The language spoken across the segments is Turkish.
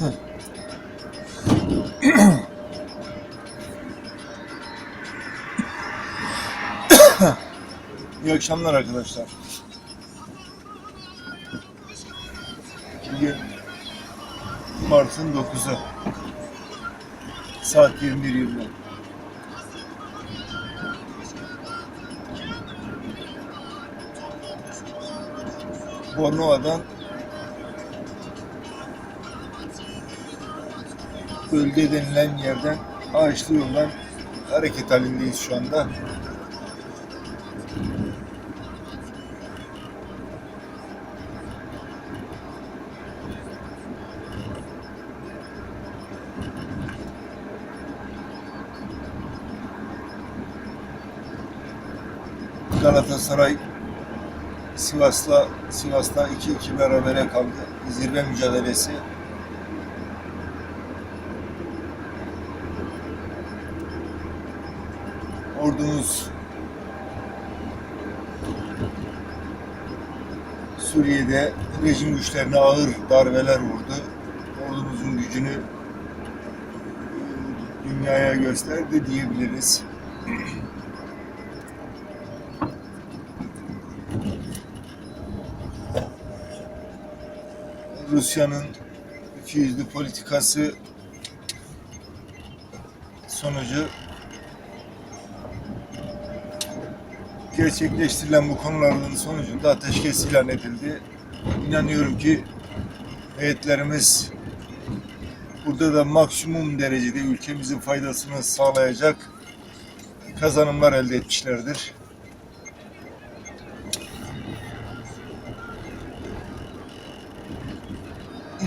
İyi akşamlar arkadaşlar. Bugün Mart'ın 9'u. Saat 21.20. Bornova'dan bölge denilen yerden ağaçlı yoldan hareket halindeyiz şu anda. Galatasaray Sivas'la Sivas'ta 2-2 berabere kaldı. Zirve mücadelesi. Ordumuz Suriye'de rejim güçlerine ağır darbeler vurdu. Ordumuzun gücünü e, dünyaya gösterdi diyebiliriz. Rusya'nın ikiyüzlü politikası sonucu gerçekleştirilen bu konuların sonucunda ateşkes ilan edildi. İnanıyorum ki heyetlerimiz burada da maksimum derecede ülkemizin faydasını sağlayacak kazanımlar elde etmişlerdir.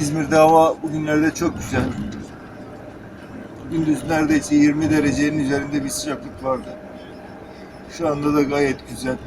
İzmir'de hava bugünlerde çok güzel. Gündüz neredeyse 20 derecenin üzerinde bir sıcaklık vardı. Şu anda da gayet güzel.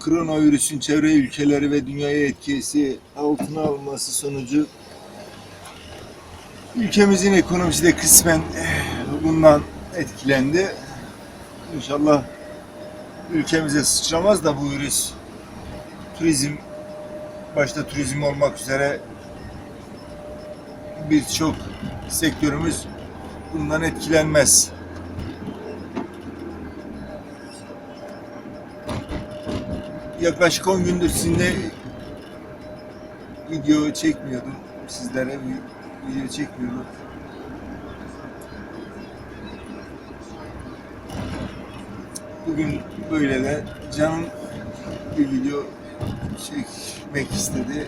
Koronavirüsün çevre ülkeleri ve dünyaya etkisi altına alması sonucu ülkemizin ekonomisi de kısmen eh, bundan etkilendi. İnşallah ülkemize sıçramaz da bu virüs turizm başta turizm olmak üzere birçok sektörümüz bundan etkilenmez. Yaklaşık 10 gündür sizinle video çekmiyordum. Sizlere vi- video çekmiyordum. Bugün böyle de canım bir video çekmek istedi.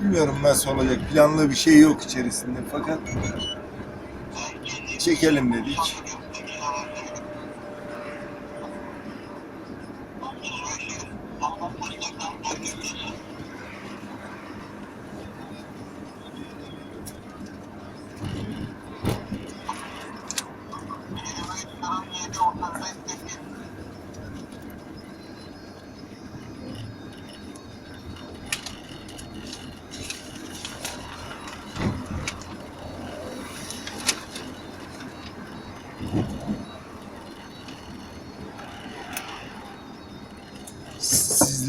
Bilmiyorum nasıl olacak. Planlı bir şey yok içerisinde fakat çekelim dedik.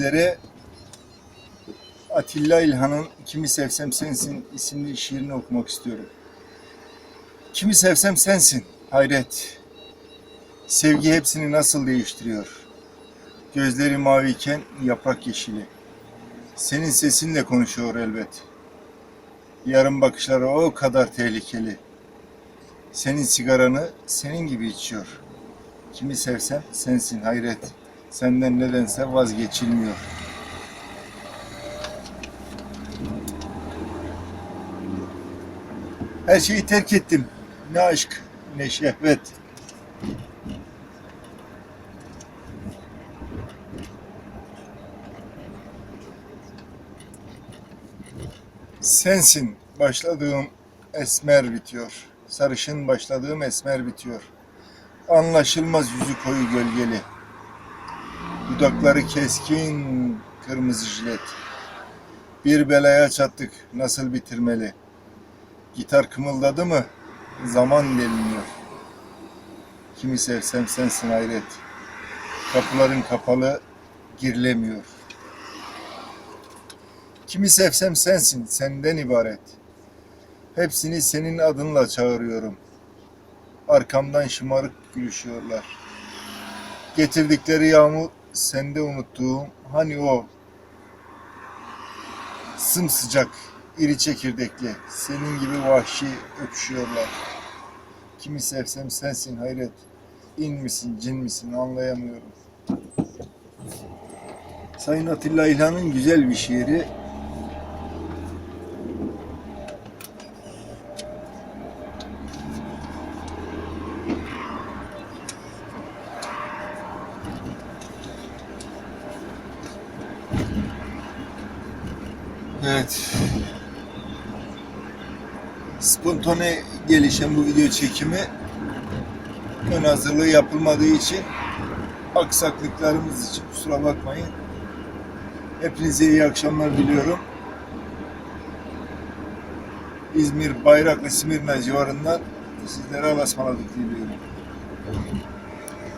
Sizlere Atilla İlhan'ın Kimi Sevsem Sensin isimli şiirini okumak istiyorum. Kimi sevsem sensin, hayret. Sevgi hepsini nasıl değiştiriyor. Gözleri maviyken yaprak yeşili. Senin sesinle konuşuyor elbet. Yarın bakışları o kadar tehlikeli. Senin sigaranı senin gibi içiyor. Kimi sevsem sensin hayret senden nedense vazgeçilmiyor. Her şeyi terk ettim. Ne aşk, ne şehvet. Sensin başladığım esmer bitiyor. Sarışın başladığım esmer bitiyor. Anlaşılmaz yüzü koyu gölgeli. Dudakları keskin kırmızı jilet. Bir belaya çattık nasıl bitirmeli? Gitar kımıldadı mı zaman deliniyor. Kimi sevsem sensin hayret. Kapıların kapalı girilemiyor. Kimi sevsem sensin, senden ibaret. Hepsini senin adınla çağırıyorum. Arkamdan şımarık gülüşüyorlar. Getirdikleri yağmur sende unuttuğum hani o sımsıcak iri çekirdekli senin gibi vahşi öpüşüyorlar. Kimi sevsem sensin hayret. İn misin cin misin anlayamıyorum. Sayın Atilla İlhan'ın güzel bir şiiri. Evet. Spontane gelişen bu video çekimi ön hazırlığı yapılmadığı için aksaklıklarımız için kusura bakmayın. Hepinize iyi akşamlar diliyorum. İzmir Bayraklı Simirna civarından sizlere Allah'a ısmarladık diliyorum.